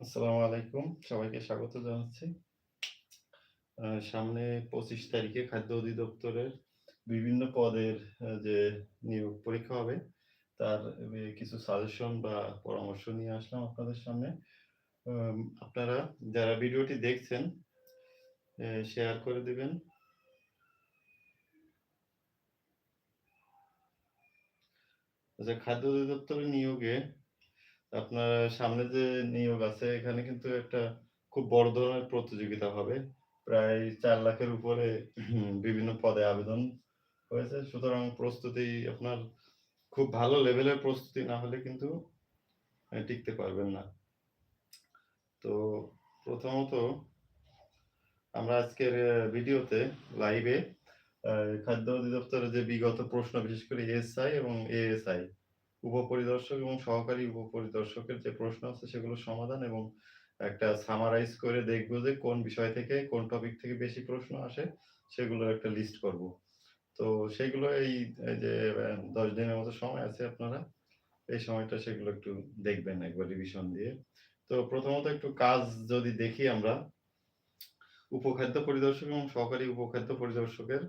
আসসালামু আলাইকুম। সবাইকে স্বাগত জানাচ্ছি। সামনে ২৫ তারিখে খাদ্য অধিদপ্তরের বিভিন্ন পদের যে নিয়োগ পরীক্ষা হবে, তার কিছু সাজেশন বা পরামর্শ নিয়ে আসলাম আপনাদের সামনে। আপনারা যারা ভিডিওটি দেখছেন, শেয়ার করে দিবেন। আচ্ছা, খাদ্য অধিদপ্তরের নিয়োগে আপনার সামনে যে নিয়োগ আছে, এখানে কিন্তু একটা খুব বড় ধরনের প্রতিযোগিতা হবে। প্রায় চার লাখের উপরে বিভিন্ন পদে আবেদন হয়েছে। সুতরাং প্রস্তুতি আপনার খুব ভালো লেভেলের প্রস্তুতি না হলে কিন্তু টিকতে পারবেন না। তো প্রথমত আমরা আজকের ভিডিওতে লাইভে খাদ্য অধিদপ্তরের যে বিগত প্রশ্ন বিশেষ করে এসআই এবং এএসআই উপপরিদর্শক এবং সহকারী উপপরিদর্শকের যে প্রশ্ন আছে সেগুলোর সমাধান এবং একটা সামারাইজ করে দেখব যে কোন বিষয় থেকে, কোন টপিক থেকে বেশি প্রশ্ন আসে, সেগুলোর একটা লিস্ট করব। তো সেগুলো এই যে দশ দিনের মতো সময় আছে আপনারা, এই সময়টা সেগুলো একটু দেখবেন একবার রিভিশন দিয়ে। তো প্রথমত একটু কাজ যদি দেখি আমরা, উপখাদ্য পরিদর্শক এবং সহকারী উপখাদ্য পরিদর্শকের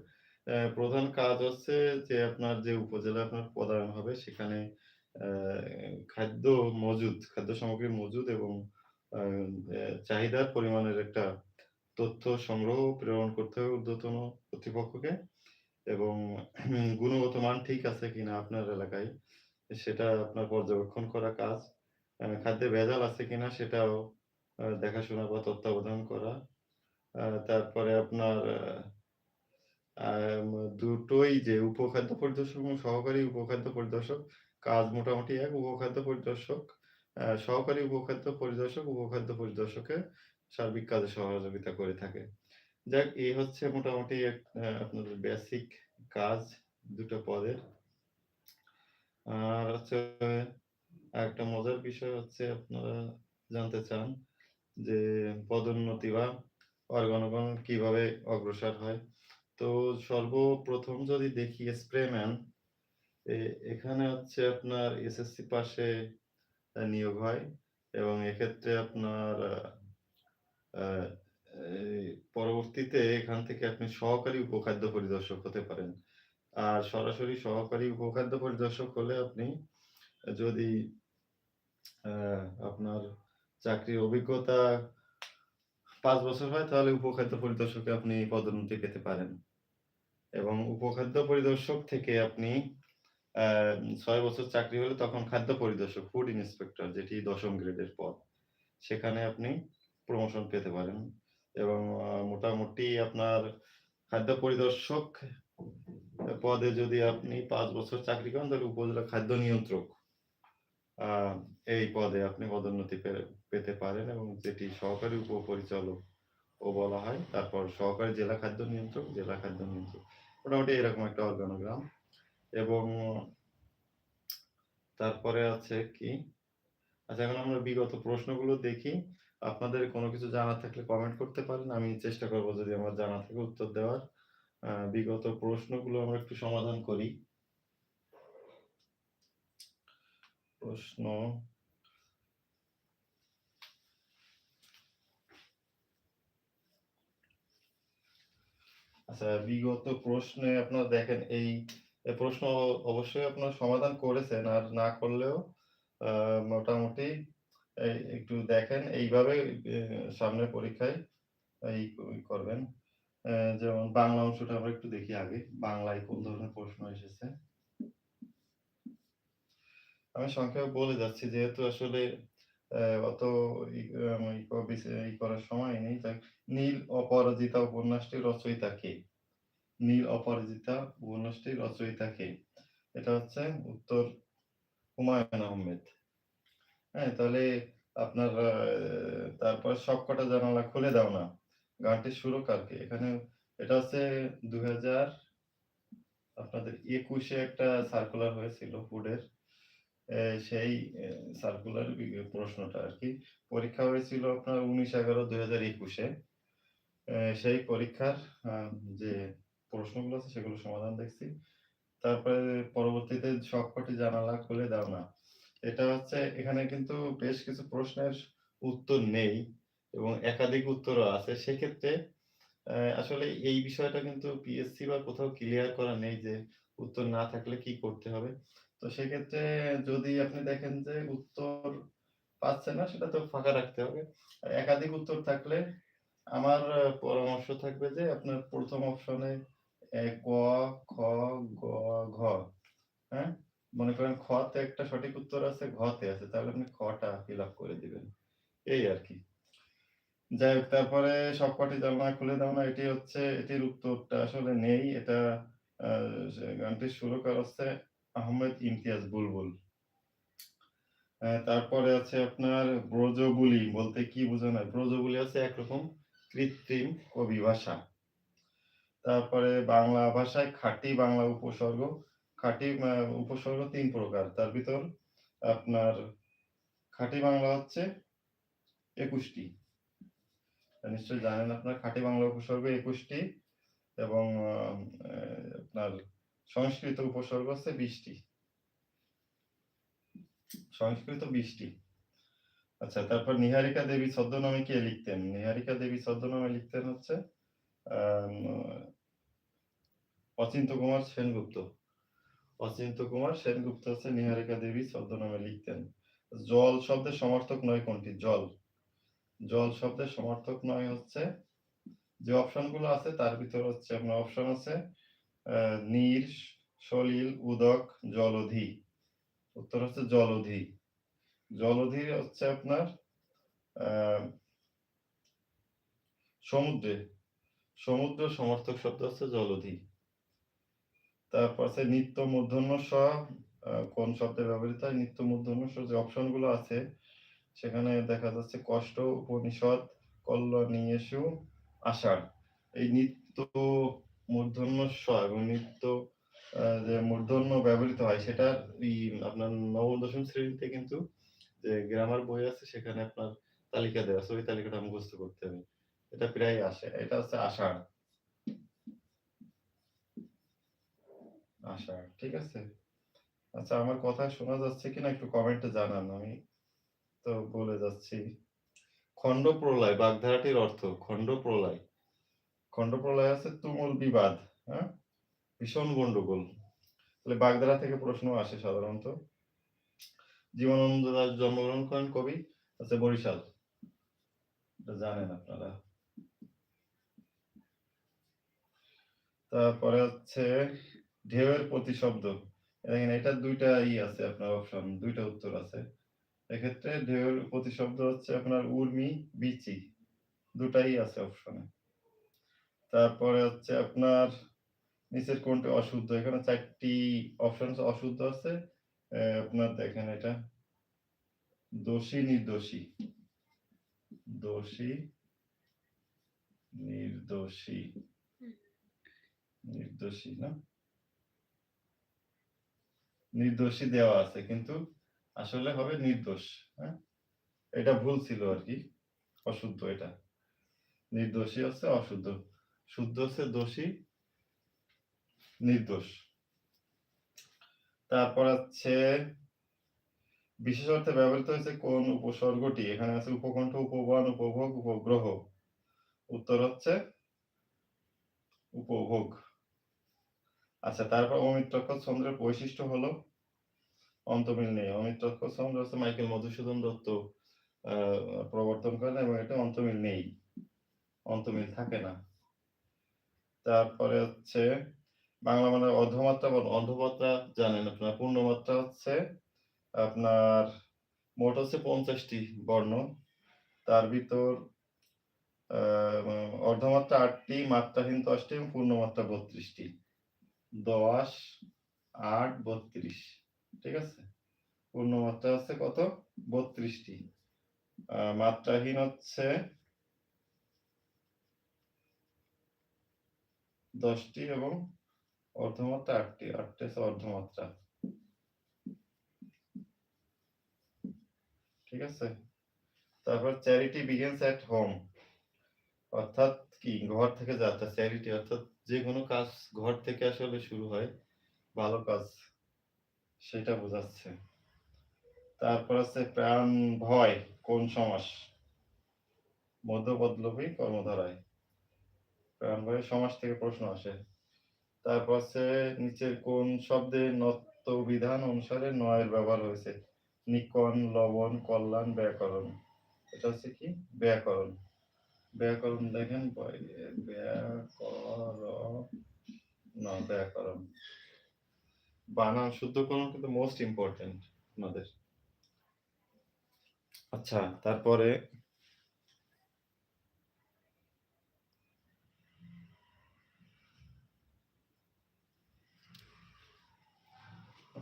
প্রধান কাজ হচ্ছে যে আপনার যে উপজেলা আপনার পদায়ন হবে সেখানে খাদ্য মজুদ, খাদ্য সামগ্রী মজুদ এবং চাহিদার পরিমাণের একটা তথ্য সংগ্রহ প্রেরণ করতে হবে ঊর্ধ্বতন কর্তৃপক্ষকে এবং গুণগত মান ঠিক আছে কিনা আপনার এলাকায় সেটা আপনার পর্যবেক্ষণ করা কাজ। খাদ্যে ভেজাল আছে কিনা সেটাও দেখাশোনা বা তত্ত্বাবধান করা। তারপরে আপনার দুটোই যে উপখাদ্য পরিদর্শক এবং সহকারী উপখাদ্য পরিদর্শক কাজ মোটামুটি এক। উপখাদ্য পরিদর্শক সহকারী উপখাদ্য পরিদর্শক, উপখাদ্য পরিদর্শকের সার্বিক কাজে সহযোগিতা করে থাকে। যাক এই হচ্ছে মোটামুটি আপনাদের বেসিক কাজ দুটো পদের। আর হচ্ছে একটা মজার বিষয় হচ্ছে আপনারা জানতে চান যে পদোন্নতি বা অর্গানগন কীভাবে অগ্রসর হয়। তো সর্বপ্রথম যদি দেখি স্প্রেম্যান এখানে হচ্ছে আপনার এসএসসি পাশে নিয়োগ হয় এবং এক্ষেত্রে আপনার পরবর্তীতে এখান থেকে আপনি সহকারী উপখাদ্য পরিদর্শক হতে পারেন। আর সরাসরি সহকারী উপখাদ্য পরিদর্শক হলে আপনি যদি আপনার চাকরির অভিজ্ঞতা পাঁচ বছর হয়, তাহলে উপখাদ্য পরিদর্শকে আপনি পদোন্নতি পেতে পারেন। এবং উপখাদ্য পরিদর্শক থেকে আপনি ছয় বছর চাকরি হলে তখন খাদ্য পরিদর্শক, ফুড ইন্সপেক্টর যেটি ১০ম গ্রেডের পদ। সেখানে আপনি প্রমোশন পেতে পারেন এবং মোটামুটি আপনার খাদ্য পরিদর্শক পদে যদি আপনি পাঁচ বছর চাকরি করেন তাহলে উপজেলা খাদ্য নিয়ন্ত্রক এই পদে আপনি পদোন্নতি পেতে পারেন এবং যেটি সহকারী উপপরিচালকও বলা হয়। তারপর সহকারী জেলা খাদ্য নিয়ন্ত্রক, জেলা খাদ্য নিয়ন্ত্রক। মোটামুটি এরকম একটা অর্গানোগ্রাম এবং তারপরে আছে কি? আচ্ছা এখন আমরা বিগত প্রশ্নগুলো দেখি। আপনাদের কোনো কিছু জানা থাকলে কমেন্ট করতে পারেন। আমি চেষ্টা করব যদি আমার জানা থাকে উত্তর দেওয়ার। বিগত প্রশ্নগুলো আমরা একটু সমাধান করি। প্রশ্ন আচ্ছা বিগত প্রশ্নে আপনারা দেখেন, এই প্রশ্ন অবশ্যই আপনারা সমাধান করেছেন, আর না করলেও মোটামুটি একটু দেখেন, এইভাবে, এ সামনের পরীক্ষায় এই করবেন। যেমন বাংলা অংশটা আমরা একটু দেখি আগে। বাংলায় কোন ধরনের প্রশ্ন এসেছে। আমি সংক্ষেপে বলে যাচ্ছি, যেহেতু আসলে অত ই করার সময় নেই। নীল অপরাজিতা উপন্যাসটি রচয়িতা কে? নীল অপরাজিতা উপন্যাসটি রচয়িতা কে? এটা হচ্ছে উত্তর হুমায়ুন আহমেদ। হ্যাঁ? তাহলে আপনার তারপর সবকটা জানালা খুলে দাও না। গানটির সুরকার কে? এখানে এটা হচ্ছে ২০০০ আপনাদের একুশে একটা সার্কুলার হয়েছিল ফুডের। সেই সার্কুলার প্রশ্নটা আরকি। পরীক্ষা হয়েছিল আপনার উনিশ এগারো দুই হাজার একুশে সেই পরীক্ষার যে প্রশ্নগুলো আছে সেগুলো সমাধান দেখছি। তারপরে পরবর্তীতে সবকটি জানালা খুলে দাও না। এটা হচ্ছে, এখানে কিন্তু বেশ কিছু প্রশ্নের উত্তর নেই এবং একাধিক উত্তরও আছে সেক্ষেত্রে আসলে এই বিষয়টা কিন্তু পিএসসি বা কোথাও ক্লিয়ার করা নেই যে উত্তর না থাকলে কি করতে হবে তো সেক্ষেত্রে যদি আপনি দেখেন যে উত্তর পাচ্ছে না, সেটা তো ফাঁকা রাখতে হবে। আর একাধিক উত্তর থাকলে আমার পরামর্শ থাকবে যে আপনার প্রথম অপশনে ক খ, গ, ঘ হ্যাঁ? মনে করেন খতে একটা সঠিক উত্তর আছে, ঘতে আছে, তাহলে আপনি খটা ফিল আপ করে দিবেন। এই আর কি। যাই হোক, তারপরে সবকটি জানলা খুলে দাও না, এটি হচ্ছে, এটির উত্তরটা আসলে নেই। এটা গানটির সুরকার হচ্ছে আহমেদ ইমতিয়াজ বুলবুল। তারপরে আছে আপনার ব্রজবুলি, বলতে কি বোঝানো হয়? ব্রজবুলি আছে একরকম কৃত্রিম কবি ভাষা তারপরে বাংলা ভাষায় খাঁটি বাংলা উপসর্গ, খাঁটি উপসর্গ তিন প্রকার। তার ভিতর আপনার খাঁটি বাংলা হচ্ছে একুশটি। নিশ্চয়ই জানেন আপনার খাঁটি বাংলা উপসর্গ একুশটি এবং আপনার সংস্কৃত উপসর্গ হচ্ছে বৃষ্টি। সংস্কৃত বৃষ্টি। আচ্ছা তারপর নিহারিকা দেবী ছদ্মনামে কে লিখতেন? নিহারিকা দেবী ছদ্মনামে লিখতেন হচ্ছে অচিন্ত কুমার সেনগুপ্ত। অচিন্ত কুমার সেনগুপ্ত হচ্ছে নিহারিকা দেবী ছদ্মনামে লিখতেন। জল শব্দের সমর্থক নয় কোনটি? জল। জল শব্দের সমর্থক নয় হচ্ছে, যে অপশনগুলো আছে তার ভিতর হচ্ছে আপনার অপশন আছে নীর সলিল, উদক, জলধি। উত্তর হচ্ছে জলধি। জলধি হচ্ছে আপনার সমুদ্রে। সমুদ্র সমর্থক শব্দ হচ্ছে জলধি। তারপর আছে নিত্য মূর্ধন্য স কোন শব্দে ব্যবহৃত হয়? নিত্য মূর্ধন্য স যে অপশনগুলো আছে, সেখানে দেখা যাচ্ছে কষ্ট, উপনিষদ কল্যাণীয়েশু আষাঢ়। এই নিত্য মূর্ধন্য স এবং নিত্য যে মূর্ধন্য ব্যবহৃত হয় সেটা আপনার নবম, দশম শ্রেণীতে কিন্তু যে গ্রামার বই আছে, সেখানে আপনার তালিকা দেওয়া আছে। ওই তালিকাটা মুখস্থ করতে হবে। এটা প্রায় আসে। এটা হচ্ছে আষাঢ়। আষাঢ়, ঠিক আছে? আচ্ছা আমার কথা শোনা যাচ্ছে কিনা একটু কমেন্টে জানান। আমি তো বলে যাচ্ছি। খণ্ড প্রলয় বাগধারাটির অর্থ খণ্ড প্রলয় খণ্ড প্রলয় আছে তুমুল বিবাদ হ্যাঁ? ভীষণ গন্ডগোল। তাহলে বাগধারা থেকে প্রশ্ন আসে সাধারণত। জীবনানন্দ দাস জন্মগ্রহণ করেন কবি আছে বরিশাল। জানেন আপনারা। তারপরে হচ্ছে ঢেউয়ের প্রতিশব্দ। দেখেন এটা দুইটা ই আছে আপনার অপশন দুইটা উত্তর আছে। এক্ষেত্রে ঢেউয়ের প্রতিশব্দ হচ্ছে আপনার উর্মি, বিচি। দুটাই আছে অপশনে তারপরে হচ্ছে আপনার নিচের কোনটি অশুদ্ধ? এখানে চারটি অপশন অশুদ্ধ আছে। আপনার দেখেন এটা। দোষী, নির্দোষী। দোষী, নির্দোষী। নির্দোষী না? নির্দোষী দেওয়া আছে, কিন্তু আসলে হবে নির্দোষ হ্যাঁ? এটা ভুল ছিল আর কি। অশুদ্ধ এটা। নির্দোষী হচ্ছে অশুদ্ধ। শুদ্ধ হচ্ছে দোষী, নির্দোষ। তারপর হচ্ছে বিশেষ অর্থে ব্যবহৃত হয়েছে কোন উপসর্গটি? এখানে আছে উপকণ্ঠ উপবান উপভোগ, উপগ্রহ। উত্তর হচ্ছে উপভোগ। আচ্ছা তারপর অমিত্রক্ষ ছন্দের বৈশিষ্ট্য হলো অন্তমিল নেই। অমিত্রক্ষ ছন্দ হচ্ছে মাইকেল মধুসূদন দত্ত প্রবর্তন করেন এবং এটা অন্তমিল নেই। অন্তমিল থাকে না। তারপরে হচ্ছে বাংলা মানে অর্ধমাত্রা বা অর্ধমাত্রা জানেন আপনার, পূর্ণমাত্রা হচ্ছে আপনার মোট হচ্ছে পঞ্চাশটি বর্ণ। তার ভিতর অর্ধমাত্রা আটটি, মাত্রাহীন দশটি এবং পূর্ণমাত্রা বত্রিশটি। দশ, আট, বত্রিশ, ঠিক আছে? পূর্ণমাত্রা হচ্ছে কত? বত্রিশটি। মাত্রাহীন হচ্ছে দশটি এবং অর্ধমাত্রা আটটি। আটটি হচ্ছে অর্ধমাত্রা। ঠিক আছে? তারপর চ্যারিটি বিগিনস এট হোম অর্থাৎ কি? ঘর থেকে যাত্রা। চ্যারিটি অর্থাৎ যে কোনো কাজ ঘর থেকে আসলে শুরু হয়। ভালো কাজ। সেটা বোঝাচ্ছে। তারপর আছে প্রাণ ভয়, কোন সমাস? মধ্যপদলোপী কর্মধারায়। প্রাণ ভয় সমাস থেকে প্রশ্ন আসে। তারপর আছে নিচের কোন শব্দে নত্ব বিধান অনুসারে নয়ের ব্যবহার হয়েছে? নিকন, লবণ, কল্যাণ, ব্যাকরণ। এটা হচ্ছে কি? ব্যাকরণ। ব্যাকরণ দেখেন ব্যাকরণ। না, ব্যাকরণ। বানান শুদ্ধকরণ কিন্তু মোস্ট ইম্পর্টেন্ট আমাদের। আচ্ছা তারপরে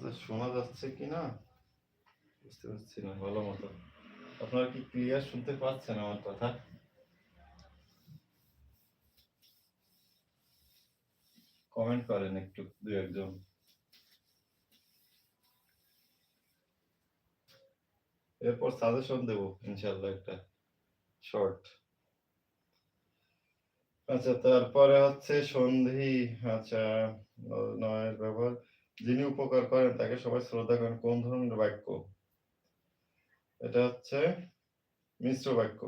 আচ্ছা শোনা যাচ্ছে কি না বুঝতে পারছি না, ভালো মতো। আপনারা কি ক্লিয়ার শুনতে পাচ্ছেন আমার কথা? কমেন্ট করেন একটু, দু একজন। এরপর সাজেশন দেব ইনশাল্লাহ একটা শর্ট আচ্ছা তারপরে হচ্ছে সন্ধি। আচ্ছা নয়ের ব্যবহার। যিনি উপকার করেন, তাকে সবাই শ্রদ্ধা করেন। কোন ধরনের বাক্য? এটা হচ্ছে মিশ্র বাক্য।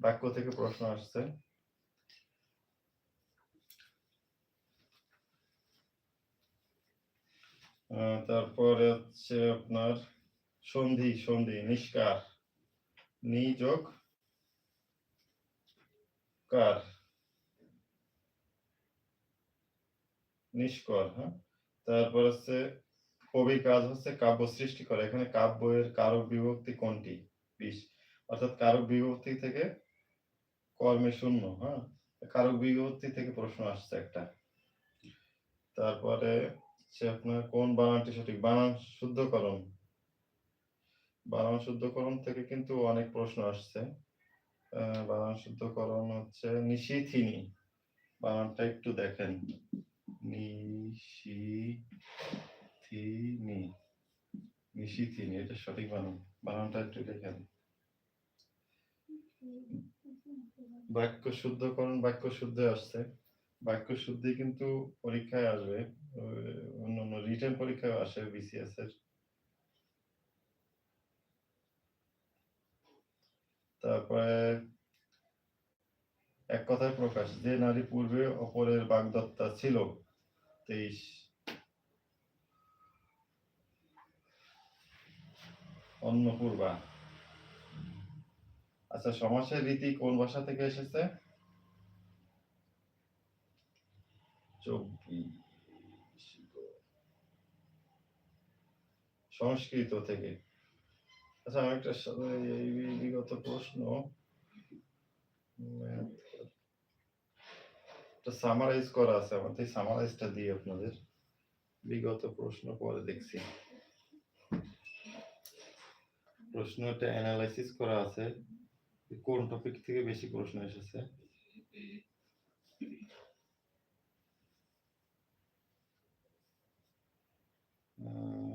বাক্য থেকে প্রশ্ন আসছে। তারপরে হচ্ছে আপনার সন্ধি সন্ধি, নিষ্কার। নিযোগ, কার? নিষ্কর হ্যাঁ? তারপর হচ্ছে কবির কাজ হচ্ছে কাব্য সৃষ্টি করা। এখানে কাব্যের কারক বিভক্তি কোনটি? বিশ। অর্থাৎ কারক বিভক্তি থেকে কর্মে শূন্য হ্যাঁ? কারক বিভক্তি থেকে প্রশ্ন আসছে একটা। তারপরে হচ্ছে আপনার কোন বানানটি সঠিক? বানান শুদ্ধকরণ। বানান শুদ্ধকরণ থেকে কিন্তু অনেক প্রশ্ন আসছে। বানান শুদ্ধকরণ হচ্ছে নিশিথিনী। বানানটা একটু দেখেন। নিশিথিনী নিশিথিনী, এটা সঠিক বানান, বানানটা একটু দেখেন বাক্য শুদ্ধকরণ, বাক্য শুদ্ধ আসছে। বাক্য শুদ্ধি কিন্তু পরীক্ষায় আসবে অন্য অন্য রিটার্ন পরীক্ষায় আসে বিসিএস এর। তারপরে এক কথায় প্রকাশ, যে নারী পূর্বে অপরের বাগদত্তা ছিল তেইশ অন্নপূর্বা আচ্ছা সমাসের রীতি কোন ভাষা থেকে এসেছে? চব্বিশ সংস্কৃত থেকে। আচ্ছা আমি একটা এই বিগত প্রশ্ন। সামারাইজ করা আছে আমার তো সামারাইজটা দিই আপনাদের। বিগত প্রশ্ন পরে দেখছি। প্রশ্নটা অ্যানালাইসিস করা আছে কোন টপিক থেকে বেশি প্রশ্ন এসেছে? আহ,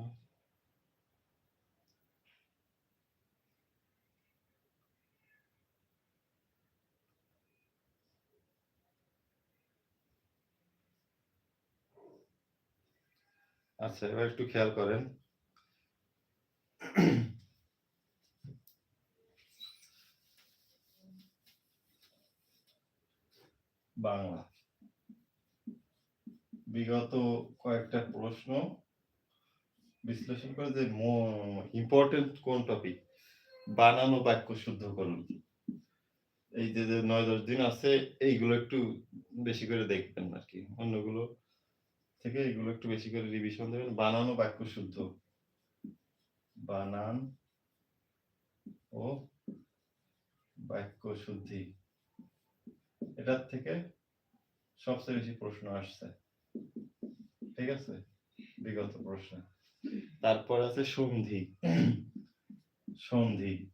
আচ্ছা এবার একটু খেয়াল করেন। বাংলা। বিগত কয়েকটা প্রশ্ন বিশ্লেষণ করে যে ইম্পর্টেন্ট কোন টপিক বানানো বাক্য শুদ্ধ করুন। এই যে নয় দশ দিন আছে, এইগুলো একটু বেশি করে দেখবেন আর কি। অন্যগুলো থেকে এগুলো একটু বেশি করে রিভিশন দেবেন। বানানো বাক্য শুদ্ধ। বানান ও বাক্য শুদ্ধি। এটার থেকে সবচেয়ে বেশি প্রশ্ন আসছে। ঠিক আছে? বিগত প্রশ্ন। তারপর আছে সন্ধি। সন্ধি।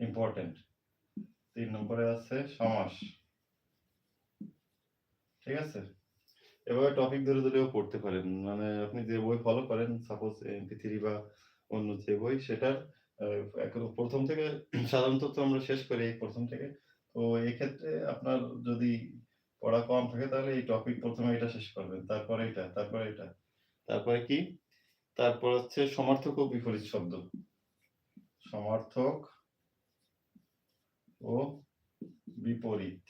ইম্পর্টেন্ট তিন নম্বরে আছে সমাস। ঠিক আছে? এভাবে টপিক ধরে ধরেও পড়তে পারেন। মানে আপনি যে বই ফলো করেন সাপোজ এমপি থ্রি বা অন্য যে বই, সেটার প্রথম থেকে সাধারণত তো আমরা শেষ করি এই প্রথম থেকে। তো এক্ষেত্রে আপনার যদি পড়া কম থাকে, তাহলে এই টপিক প্রথমে এটা শেষ করবেন, তারপরে এটা তারপরে এটা। তারপরে কি? তারপর হচ্ছে সমার্থক ও বিপরীত শব্দ। সমার্থক ও বিপরীত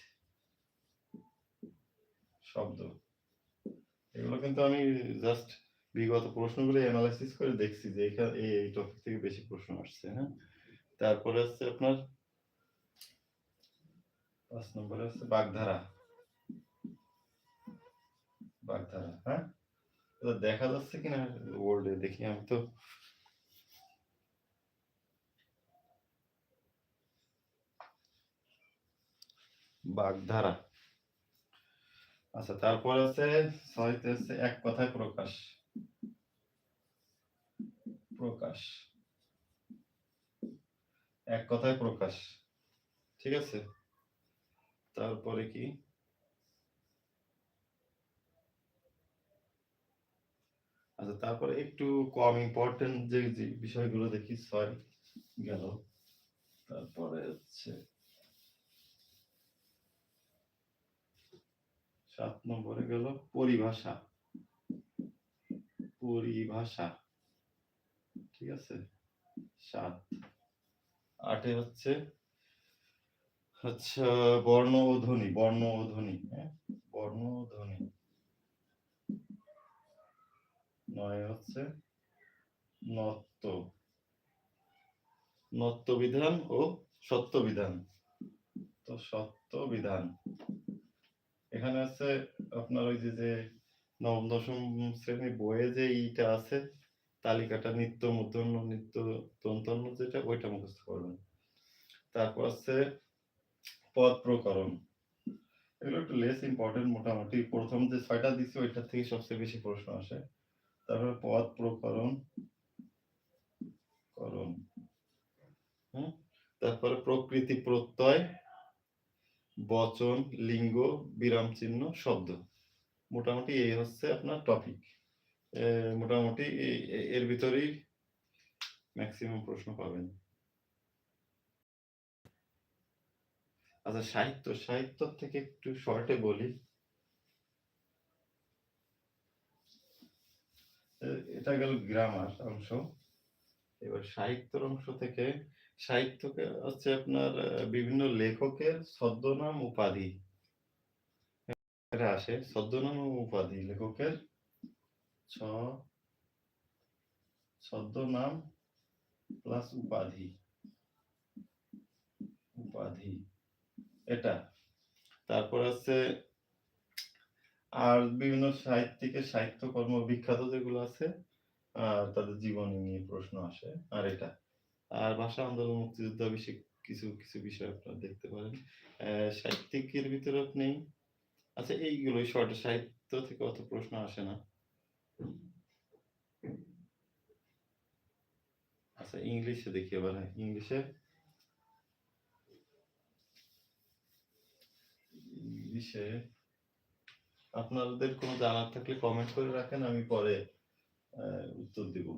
শব্দ। এগুলো কিন্তু আমি জাস্ট বিগত প্রশ্নগুলো অ্যানালাইসিস করে দেখছি যে এখানে, এই টপিক থেকে বেশি প্রশ্ন আসছে হ্যাঁ? তারপরে হচ্ছে আপনার পাঁচ নম্বরে হচ্ছে বাগধারা। বাগধারা হ্যাঁ? দেখা যাচ্ছে কিনা ওয়ার্ল্ডে দেখি, আমি তো বাগধারা। আচ্ছা তারপর আছে ছয়তে হচ্ছে এক কথায় প্রকাশ। প্রকাশ। এক কথায় প্রকাশ। ঠিক আছে? তারপরে কি? আচ্ছা তারপরে একটু কম ইম্পর্টেন্ট যে যে বিষয়গুলো দেখি, ছয় গেল। তারপরে হচ্ছে সাত নম্বরে গেল পরিভাষা। পরিভাষা। ঠিক আছে? সাত। আটে হচ্ছে আচ্ছা বর্ণ ও ধ্বনি বর্ণ ও ধ্বনি হ্যাঁ? বর্ণ ও ধ্বনি নয় হচ্ছে নত্ব নত্ব বিধান ও সত্য বিধান তো সত্য বিধান এখানে আছে আপনার ওই যে যে নবম, দশম শ্রেণি বইয়ে যে ইটা আছে, তালিকাটা নিত্য মূর্ধন্য নিত্য দন্তন্য যেটা, ওইটা মুখস্থ করবেন। তারপর আছে পদ প্রকরণ। এগুলো একটু লেস ইম্পর্টেন্ট মোটামুটি। প্রথম যে ছয়টা দিছি, ওইটার থেকে সবচেয়ে বেশি প্রশ্ন আসে। তারপরে পদ প্রকরণ। করণ। হুম? তারপরে প্রকৃতি প্রত্যয়। বচন, লিঙ্গ, বিরাম চিহ্ন, শব্দ। মোটামুটি এই হচ্ছে আপনার টপিক মোটামুটি এর ভিতরেই ম্যাক্সিমাম প্রশ্ন পাবেন। আচ্ছা সাহিত্য। সাহিত্য থেকে একটু শর্টে বলি। এটা গেল গ্রামার অংশ। এবার সাহিত্যের অংশ থেকে সাহিত্যকে হচ্ছে আপনার বিভিন্ন লেখকের ছদ্মনাম উপাধি। আসে, ছদ্মনাম উপাধি, লেখকের ছ, ছদ্মনাম প্লাস উপাধি। উপাধি, এটা। তারপর আছে আর বিভিন্ন সাহিত্যিকের সাহিত্যকর্ম বিখ্যাত যেগুলো আছে আর তাদের জীবনী নিয়ে প্রশ্ন আসে, আর এটা। আর ভাষা আন্দোলন মুক্তিযুদ্ধ বেশি কিছু কিছু বিষয় আপনারা দেখতে পারেন। সাহিত্যিকের ভিতরে আপনি আচ্ছা এইগুলো শর্ট সাহিত্য থেকে অত প্রশ্ন আসে না। আচ্ছা ইংলিশে দেখি এবার হ্যাঁ, ইংলিশে। ইংলিশে আপনাদের কোনো জানার থাকলে কমেন্ট করে রাখেন আমি পরে উত্তর দিব।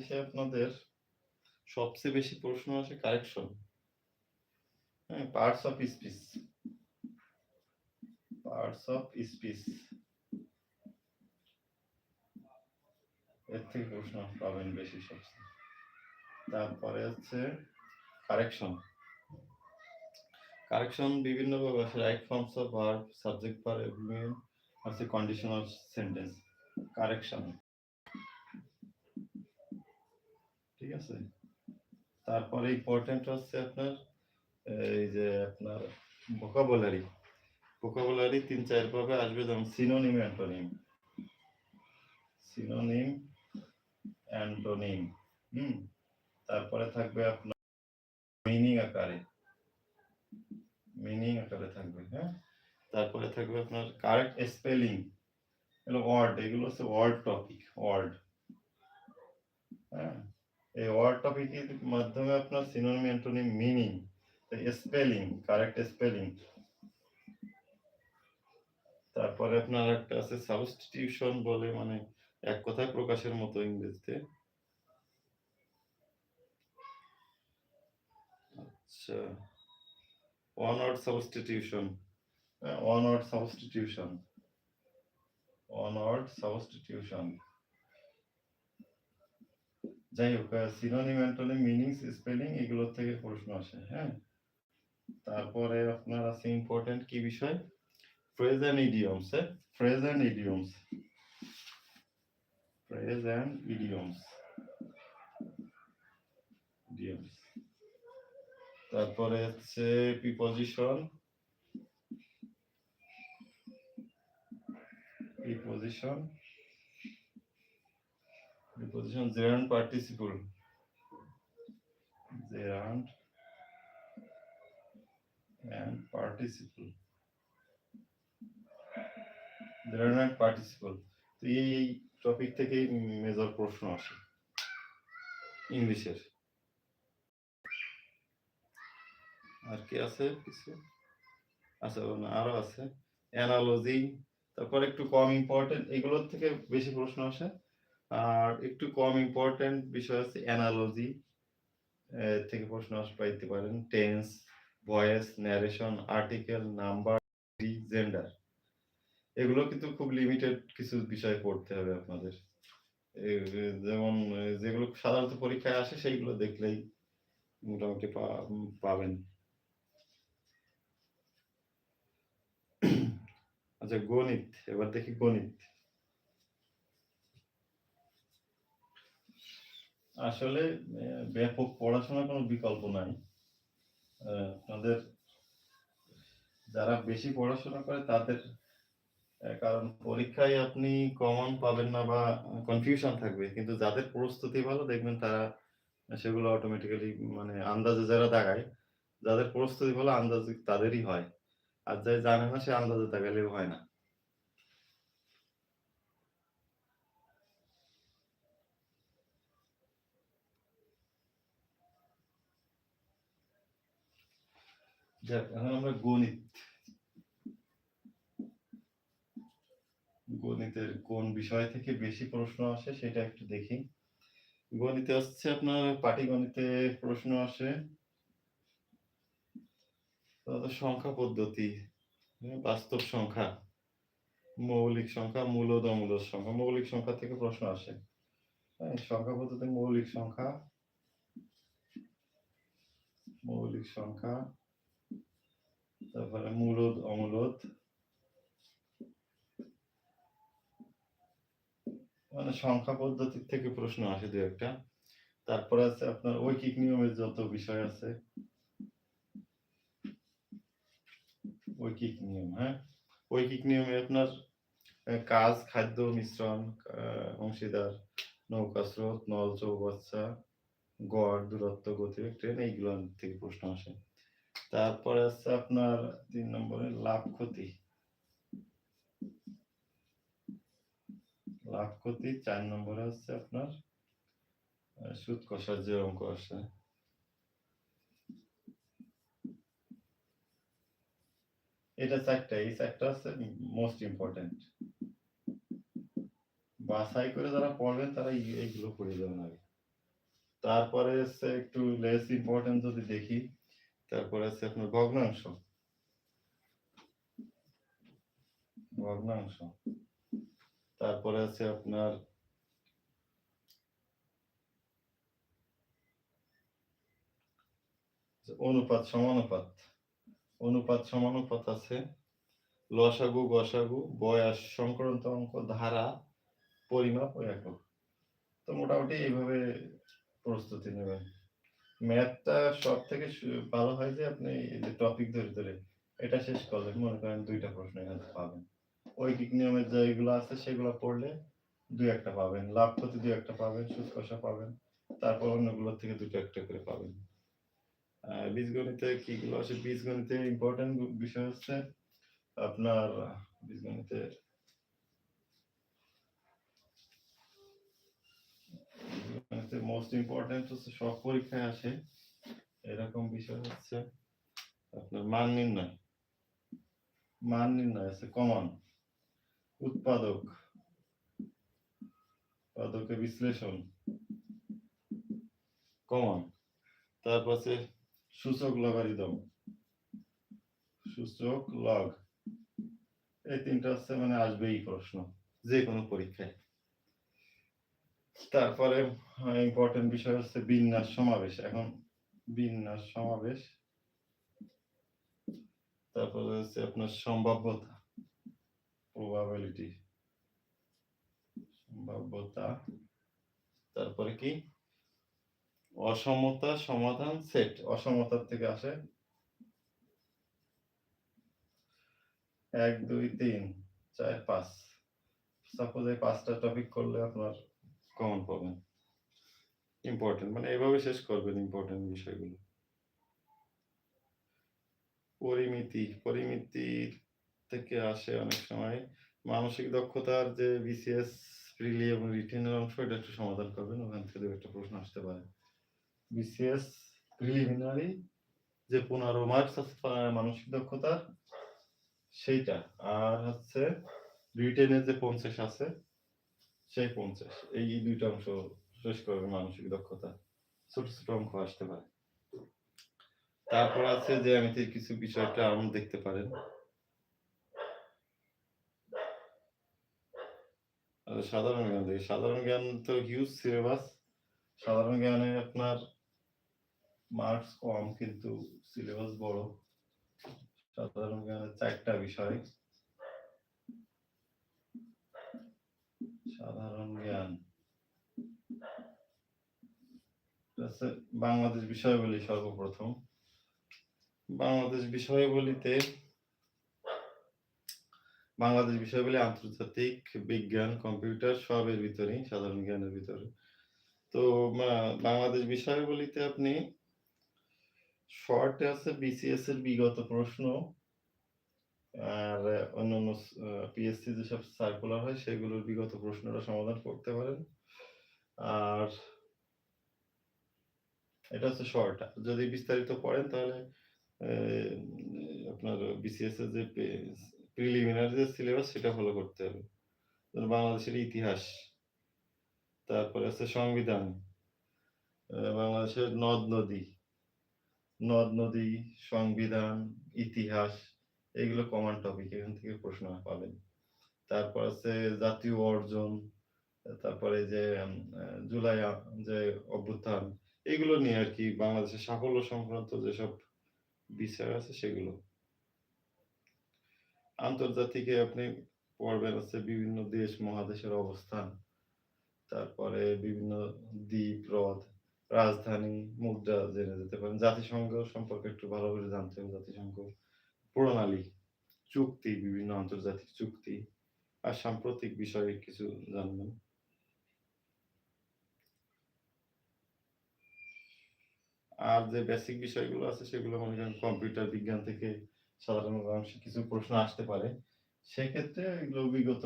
ইংলিশে আপনাদের সবচেয়ে বেশি প্রশ্ন আসে কারেকশন হ্যাঁ parts of speech parts of speech এর থেকে প্রশ্ন পাবেন বেশি সবচেয়ে। তারপরে হচ্ছে কারেকশন কারেকশন বিভিন্ন ভাবে আসে right forms of verb subject verb agreement আছে কন্ডিশনাল সেন্টেন্স কারেকশন ঠিক আছে? তারপরে ইম্পর্টেন্ট হচ্ছে আপনার এই যে আপনার ভোকাবুলারি ভোকাবুলারি তিন চার ভাবে আসবে, যেমন সিনোনিম অ্যান্টোনিম সিনোনিম অ্যান্টোনিম হুম? তারপরে থাকবে আপনার মিনিং আকারে। মিনিং আকারে থাকবে হ্যাঁ? তারপরে থাকবে আপনার কারেক্ট স্পেলিং এগুলো ওয়ার্ড এগুলো হচ্ছে ওয়ার্ড টপিক ওয়ার্ড হ্যাঁ? এই ওয়ার্ড টপিকের মাধ্যমে আপনার synonym antonym meaning spelling correct spelling তারপরে আপনার একটা আছে সাবস্টিটিউশন বলে মানে এক কথায় প্রকাশের মতো ইংরেজিতে। আচ্ছা one word substitution one word substitution one word substitution যাই হোক সিনোনিম অ্যান্টোনিম মিনিংস স্পেলিং এগুলোর থেকে প্রশ্ন আসে হ্যাঁ? তারপরে আপনার আছে ইম্পর্টেন্ট কি বিষয়? ফ্রেজ অ্যান্ড ইডিয়মস হ্যাঁ? Phrase and idioms phrase and idioms idioms তারপরে হচ্ছে preposition preposition preposition gerund participle gerund and participle gerund and participle তো এই টপিক থেকেই মেজর প্রশ্ন আসে। ইংলিশের আর কি আছে কিছু? আচ্ছা আরও আছে। অ্যানালজি তারপর একটু কম ইম্পর্টেন্ট এগুলোর থেকে বেশি প্রশ্ন আসে। আর একটু কম ইম্পর্টেন্ট বিষয় আছে অ্যানালজি থেকে প্রশ্ন আস পাইতে পারেন। Tense voice narration article number gender এগুলো কিন্তু খুব লিমিটেড কিছু বিষয় পড়তে হবে আপনাদের। যেমন যেগুলো সাধারণত পরীক্ষায় আসে, সেইগুলো দেখলেই মোটামুটি পাবেন। আচ্ছা গণিত, এবার দেখি গণিত। আসলে ব্যাপক পড়াশোনার কোনো বিকল্প নাই। আপনাদের যারা বেশি পড়াশোনা করে তাদের কারণ পরীক্ষায় আপনি কমন পাবেন না বা কনফিউশন থাকবে। কিন্তু যাদের প্রস্তুতি ভালো, দেখবেন তারা সেগুলো অটোমেটিক্যালি মানে আন্দাজে যারা দাগায়, যাদের প্রস্তুতি ভালো, আন্দাজে তাদেরই হয়। আর যাই জানে না, সে আন্দাজে দাগালেও হয় না। যাক এখন আমরা গণিত। গণিতের কোন বিষয় থেকে বেশি প্রশ্ন আসে সেটা একটু দেখি। গণিতে আসছে আপনার পাটিগণিতে প্রশ্ন আসে। সংখ্যা পদ্ধতি হ্যাঁ, বাস্তব সংখ্যা মৌলিক সংখ্যা মূলদ অমূলদ সংখ্যা মৌলিক সংখ্যা থেকে প্রশ্ন আসে। হ্যাঁ, সংখ্যা পদ্ধতি মৌলিক সংখ্যা মৌলিক সংখ্যা তারপরে মূলদ, অমূলদ। মানে সংখ্যা পদ্ধতির থেকে প্রশ্ন আসে দু একটা। তারপরে আছে আপনার ঐকিক নিয়মের যত বিষয় আছে। ঐকিক নিয়ম হ্যাঁ? ঐকিক নিয়মে আপনার কাজ, খাদ্য, মিশ্রণ অংশীদার, নৌকা, স্রোত, নল, চৌবাচ্চা, গড়, দূরত্ব, গতিবেগ, ট্রেন, এইগুলো থেকে প্রশ্ন আসে। তারপরে আছে আপনার তিন নম্বরে লাভ ক্ষতি। লাভ ক্ষতি, চার নম্বরে হচ্ছে আপনার সুদ কষার যে অঙ্ক আসে এটা চারটা, এই চারটা হচ্ছে মোস্ট ইম্পর্টেন্ট বাছাই করে যারা পড়বেন তারা এইগুলো পড়ে যাবেন আগে। তারপরে হচ্ছে একটু লেস ইম্পর্টেন্ট যদি দেখি তারপরে আছে আপনার ভগ্নাংশ। ভগ্নাংশ। তারপরে আছে আপনার অনুপাত সমানুপাত। অনুপাত সমানুপাত আছে লসাগু, গসাগু, বয়স, সংক্রান্ত অঙ্ক, ধারা, পরিমাপ একক। তো মোটামুটি এইভাবে প্রস্তুতি নেবেন। ম্যাথটা সব থেকে ভালো হয় যে আপনি যে টপিক ধরে ধরে এটা শেষ করলেন, মনে করেন দুইটা প্রশ্ন এখান পাবেন। ঐকিক নিয়মের যেগুলো আছে সেগুলো পড়লে দুই একটা পাবেন, লাভ ক্ষতি দুই একটা পাবেন, সুদ পাবেন, তারপর অন্যগুলোর থেকে দুটো একটা করে পাবেন। বীজগণিতে কিগুলো আছে? বীজগণিতে ইম্পর্টেন্ট বিষয় হচ্ছে আপনার, বীজগণিতে বীজগণিতে মোস্ট ইম্পর্টেন্ট হচ্ছে সব পরীক্ষায় আসে এরকম বিষয় হচ্ছে আপনার মান নির্ণয় মান নির্ণয় আছে কমন উৎপাদক, উৎপাদকের বিশ্লেষণ কমন তারপর সূচক লগারিদম সূচক লগ এই তিনটা হচ্ছে মানে আসবেই প্রশ্ন। যেকোনো পরীক্ষায়। তারপরে ইম্পর্টেন্ট বিষয় হচ্ছে বিন্যাস সমাবেশ। এখন বিন্যাস সমাবেশ তারপরে হচ্ছে আপনার সম্ভাব্যতা। প্রবাবিলিটি। সম্ভাব্যতা। তারপরে কি? অসমতা সমাধান সেট। অসমতার থেকে আসে ১, ২, ৩, ৪, ৫ সাপোজ এই পাঁচটা টপিক করলে আপনার কমন পাবেন। ইম্পোর্টেন্ট মানে এভাবে শেষ করবেন ইম্পোর্টেন্ট বিষয়গুলো। পরিমিতি, পরিমিতির থেকে আসে অনেক সময় মানসিক দক্ষতার যে বিসিএস, প্রিলি এবং রিটেন এর অংশ এটা একটু সমাধান করবেন। ওখান থেকে একটা প্রশ্ন আসতে পারে। বিসিএস প্রিলিমিনারি যে ১৫ মার্কস মানসিক দক্ষতার সেইটা। আর হচ্ছে রিটেন এর যে ৫০ আছে সেই ৫০ এই দুইটা অংশ শেষ করবেন মানসিক দক্ষতা। ছোট, ছোট অঙ্ক আসতে পারে। তারপর আছে জ্যামিতির কিছু বিষয় টার্ম দেখতে পারেন। আর সাধারণ জ্ঞান দেখি। সাধারণ জ্ঞান তো হিউজ সিলেবাস। সাধারণ জ্ঞানে আপনার মার্কস কম কিন্তু সিলেবাস বড়। সাধারণ জ্ঞানের চারটা বিষয়। সাধারণ জ্ঞান। আচ্ছা বাংলাদেশ বিষয়াবলী সর্বপ্রথম। বাংলাদেশ বিষয়াবলীতে বাংলাদেশ বিষয়াবলী আন্তর্জাতিক বিজ্ঞান, কম্পিউটার সবের ভিতরেই সাধারণ জ্ঞানের ভিতরে। তো বাংলাদেশ বিষয়াবলীতে আপনি শর্টে আছে বিসিএস এর বিগত প্রশ্ন। আর অন্যান্য পিএসসি যেসব সার্কুলার হয় সেগুলোর বিগত প্রশ্নটা সমাধান করতে পারেন। আর এটা হচ্ছে শর্ট। যদি বিস্তারিত পড়েন তাহলে আপনার বিসিএস এর যে প্রিলিমিনারি যে সিলেবাস সেটা ফলো করতে হবে। বাংলাদেশের ইতিহাস। তারপরে আছে সংবিধান। বাংলাদেশের নদ-নদী। নদ-নদী, সংবিধান, ইতিহাস এগুলো কমন টপিক। এখান থেকে প্রশ্ন পাবেন। তারপর আছে জাতীয় অর্জন। তারপরে যে জুলাই যে অভ্যুত্থান এগুলো নিয়ে আরকি বাংলাদেশের সাফল্য সংক্রান্ত যেসব বিষয় আছে সেগুলো। আন্তর্জাতিকে আপনি পড়বেন হচ্ছে বিভিন্ন দেশ মহাদেশের অবস্থান। তারপরে বিভিন্ন দ্বীপ, হ্রদ, রাজধানী, মুদ্রা জেনে যেতে পারেন। জাতিসংঘ সম্পর্কে একটু ভালো করে জানতে হবে। জাতিসংঘ প্রণালী, চুক্তি, বিভিন্ন আন্তর্জাতিক চুক্তি আর সাম্প্রতিক বিষয়ে কিছু জানবেন। আর যে বেসিক বিষয়গুলো আছে সেগুলো মনে করেন কম্পিউটার বিজ্ঞান থেকে সাধারণ কিছু প্রশ্ন আসতে পারে। সেক্ষেত্রে এগুলো বিগত